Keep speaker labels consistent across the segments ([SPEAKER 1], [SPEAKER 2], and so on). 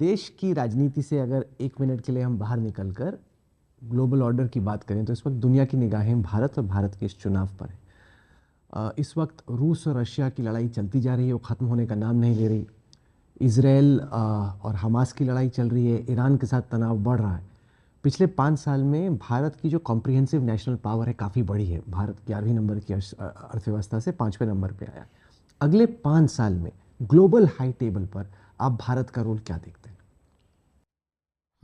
[SPEAKER 1] देश की राजनीति से अगर एक मिनट के लिए हम बाहर निकलकर ग्लोबल ऑर्डर की बात करें तो इस वक्त दुनिया की निगाहें भारत और भारत के इस चुनाव पर है। इस वक्त रूस और रशिया की लड़ाई चलती जा रही है, वो ख़त्म होने का नाम नहीं ले रही। इसराइल और हमास की लड़ाई चल रही है, ईरान के साथ तनाव बढ़ रहा है। पिछले पाँच साल में भारत की जो कॉम्प्रिहेंसिव नेशनल पावर है, काफ़ी बढ़ी है। भारत ग्यारहवीं नंबर की अर्थव्यवस्था से पाँचवें नंबर पर आया। अगले पाँच साल में ग्लोबल हाई टेबल पर आप भारत का रोल क्या देखते हैं?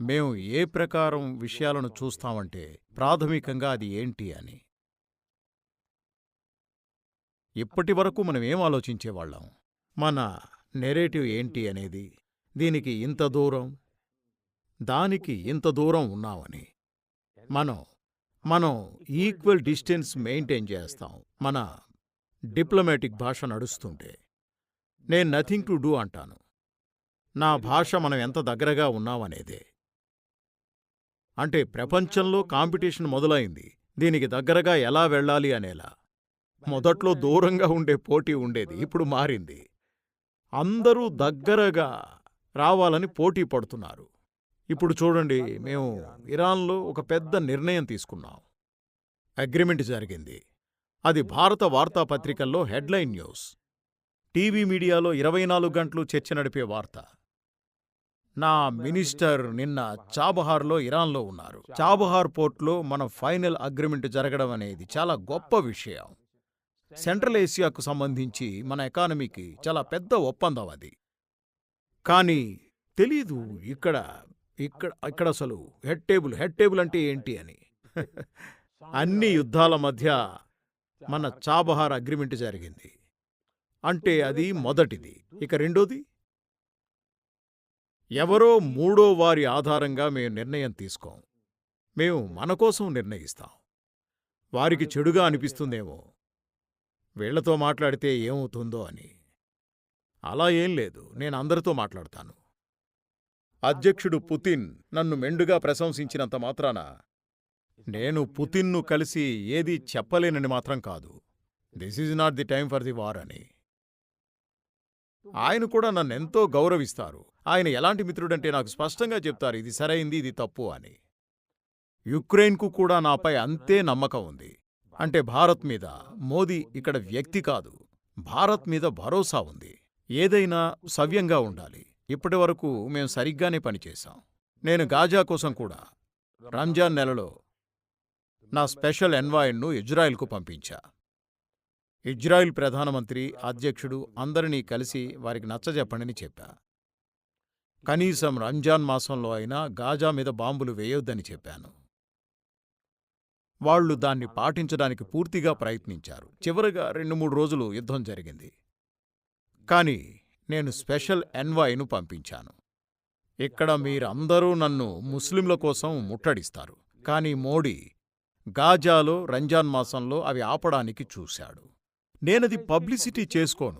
[SPEAKER 2] మేము ఏ ప్రకారం విషయాలను చూస్తామంటే ప్రాథమికంగా అది ఏంటి అని. ఇప్పటి వరకు మనం ఏం ఆలోచించేవాళ్ళం? మన నెరేటివ్ ఏంటి అనేది? దీనికి ఇంత దూరం? దానికి ఇంత దూరం ఉన్నామని. మనం మనం ఈక్వల్ డిస్టెన్స్ మెయింటైన్ చేస్తాం. మన డిప్లొమాటిక్ భాష నడుస్తుంటే. నేను నథింగ్ టు డూ అంటాను. నా భాష మనం ఎంత దగ్గరగా ఉన్నామనేదే. అంటే ప్రపంచంలో కాంపిటీషన్ మొదలైంది. దీనికి దగ్గరగా ఎలా వెళ్ళాలి అనేలా. మొదట్లో దూరంగా ఉండే పోటీ ఉండేది ఇప్పుడు మారింది. అందరూ దగ్గరగా రావాలని పోటీ పడుతున్నారు. ఇప్పుడు చూడండి మేము ఇరాన్లో ఒక పెద్ద నిర్ణయం తీసుకున్నాం. అగ్రిమెంట్ జరిగింది. అది భారత వార్తాపత్రికల్లో హెడ్లైన్ న్యూస్. టీవీ మీడియాలో ఇరవై నాలుగు గంటలు చర్చ నడిపే వార్త. నా మినిస్టర్ నిన్న చాబహార్లో ఇరాన్లో ఉన్నారు. చాబహార్ పోర్ట్లో మన ఫైనల్ అగ్రిమెంట్ జరగడం అనేది చాలా గొప్ప విషయం. సెంట్రల్ ఏసియాకు సంబంధించి మన ఎకానమీకి చాలా పెద్ద ఒప్పందం అది. కానీ తెలీదు ఇక్కడ ఇక్కడ ఇక్కడ అసలు హెడ్ టేబుల్ హెడ్ టేబుల్ అంటే ఏంటి అని. అన్ని యుద్ధాల మధ్య మన చాబహార్ అగ్రిమెంట్ జరిగింది. అంటే అది మొదటిది. ఇక రెండోది? ఎవరో మూడో వారి ఆధారంగా మేము నిర్ణయం తీసుకోం. మేము మన కోసం నిర్ణయిస్తాం. వారికి చెడుగా అనిపిస్తుందేమో. వీళ్ళతో మాట్లాడితే ఏమవుతుందో అని. అలా ఏం లేదు. నేను అందరితో మాట్లాడతాను. అధ్యక్షుడు పుతిన్ నన్ను మెండుగా ప్రశంసించినంత మాత్రాన నేను పుతిన్ను కలిసి ఏదీ చెప్పలేనని మాత్రం కాదు. This is not the time for the war అని. ఆయన కూడా నన్నెంతో గౌరవిస్తారు. ఆయన ఎలాంటి మిత్రుడంటే నాకు స్పష్టంగా చెప్తారు ఇది సరైంది ఇది తప్పు అని. యుక్రెయిన్కు కూడా నాపై అంతే నమ్మకం ఉంది. అంటే భారత్ మీద మోదీ ఇక్కడ వ్యక్తి కాదు. భారత్ మీద భరోసా ఉంది. ఏదైనా సవ్యంగా ఉండాలి. ఇప్పటి వరకు మేము సరిగ్గానే పనిచేశాం నేను గాజా కోసం కూడా రంజాన్ నెలలో నా స్పెషల్ ఎన్వాయిడ్ను ఇజ్రాయెల్కు పంపించా. ఇజ్రాయిల్ ప్రధానమంత్రి అధ్యక్షుడు అందరినీ కలిసి వారికి నచ్చజెప్పండని చెప్పా. కనీసం రంజాన్ మాసంలో అయినా గాజా మీద బాంబులు వేయొద్దని చెప్పాను. వాళ్ళు దాన్ని పాటించడానికి పూర్తిగా ప్రయత్నించారు. చివరగా రెండు మూడు రోజులు యుద్ధం జరిగింది. కాని నేను స్పెషల్ ఎన్వాయ్ను పంపించాను. ఇక్కడ మీరందరూ నన్ను ముస్లింల కోసం ముట్టడిస్తారు. కాని మోడీ గాజాలో రంజాన్ మాసంలో అవి ఆపడానికి చూశాడు. నేనది పబ్లిసిటీ చేసుకోను.